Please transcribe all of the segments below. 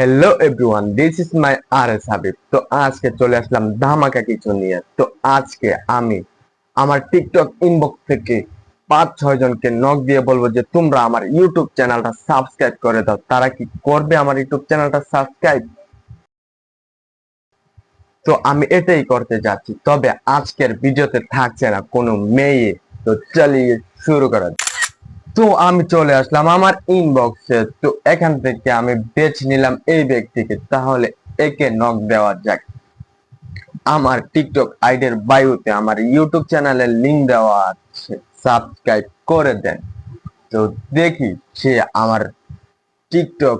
Hello everyone this is my R S Habib তো আজকে চলে আসলাম ধামাকা কিছু নিয়ে। তো আজকে আমি আমার টিকটক ইনবক্স থেকে পাঁচ, ছয় জনকে নক দিয়ে বলব যে, তোমরা আমার ইউটিউব চ্যানেলটা সাবস্ক্রাইব করে দাও। তারা কি করবে আমার ইউটিউব চ্যানেলটা সাবস্ক্রাইব তো আমি এটাই করতে যাচ্ছি। তবে আজকের ভিডিওতে থাকছে না কোনো মেয়ে। তো চালিয়ে শুরু করা যাক। তো আমি চলে আসলাম আমার ইনবক্সে তো এখান থেকে আমি বেছে নিলাম এই ব্যক্তিকে, তাহলে একে নক দেওয়া যাক। আমার টিকটক আইডির বায়ুতে আমার ইউটিউব চ্যানেলের লিংক দেওয়া আছে। সাবস্ক্রাইব করে দেন। তো দেখি সে আমার টিকটক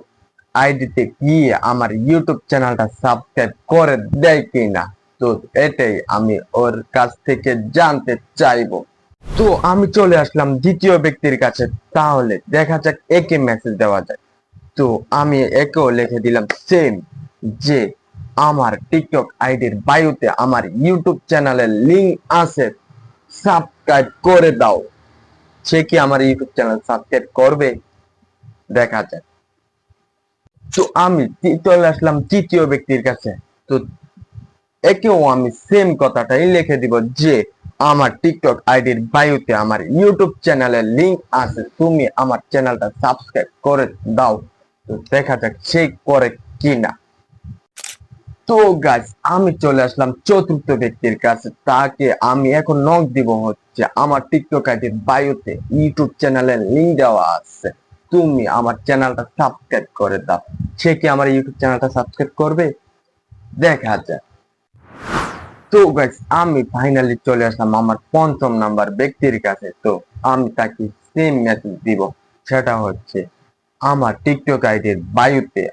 আইডিতে গিয়ে আমার ইউটিউব চ্যানেলটা সাবস্ক্রাইব করে দেয় কিনা। তো এটাই আমি ওর কাছ থেকে জানতে চাইব। তো আমি চলে আসলাম দ্বিতীয় ব্যক্তির কাছে। তাহলে দেখা যাক একে মেসেজ দেওয়া যায়। তো আমি একেও লিখে দিলাম সেম যে আমার টিকটক আইডির বায়ুতে আমার ইউটিউব চ্যানেলের লিংক আছে। সাবস্ক্রাইব করে দাও। সে কি আমার ইউটিউব চ্যানেল সাবস্ক্রাইব করবে? দেখা যাক। তো আমি চলে আসলাম তৃতীয় ব্যক্তির কাছে। তো একেও আমি সেম কথাটাই লিখে দিব যে আমার টিকটক আইডির বায়ুতে আমার ইউটিউব চ্যানেলের লিংক আছে। তুমি আমার চ্যানেলটা সাবস্ক্রাইব করে দাও। তো দেখা যাক সে করে কিনা। তো গাছ আমি চলে আসলাম চতুর্থ ব্যক্তির কাছে। তাকে আমি এখন নক দিব হচ্ছে আমার টিকটক আইডির বায়ুতে। ইউটিউব চ্যানেলের লিংক দেওয়া আছে। তুমি আমার চ্যানেলটা সাবস্ক্রাইব করে দাও। সে কি আমার ইউটিউব চ্যানেলটা সাবস্ক্রাইব করবে? দেখা যাক। তো গাইস আমি ফাইনালি চলে আসলাম আমার পঞ্চম নাম্বার ব্যক্তির কাছে। তো আমি তাকে সেম মেসেজ দিব। সেটা হচ্ছে আমার টিকটক আইডির বায়ুতে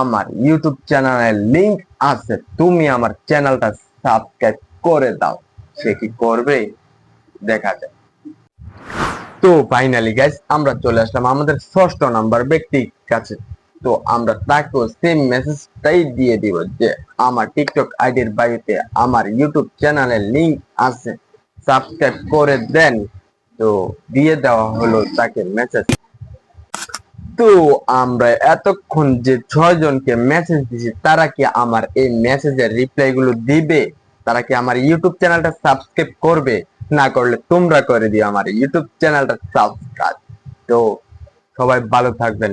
আমার ইউটিউব চ্যানেলের লিংক আছে। তুমি আমার চ্যানেলটা সাবস্ক্রাইব করে দাও। সে কি করবে? দেখা যায় তো ফাইনালি গাইস আমরা চলে আসলাম আমাদের ষষ্ঠ নাম্বার ব্যক্তির কাছে। তো আমরা তাকেও সেম মেসেজটাই দিয়ে দিব যে আমার টিকটক আইডির বাড়িতে আমার ইউটিউব চ্যানেলের লিংক আছে। সাবস্ক্রাইব করে দেন। তো দিয়ে দেওয়া হলো তাকে মেসেজ তো আমরা এতক্ষণ যে ছয় জনকে মেসেজ দিছি, তারা কি আমার এই মেসেজের রিপ্লাই গুলো দিবে? তারা কি আমার ইউটিউব চ্যানেলটা সাবস্ক্রাইব করবে? না করলে তোমরা করে দিও আমার ইউটিউব চ্যানেলটা সাবস্ক্রাইব তো সবাই ভালো থাকবেন।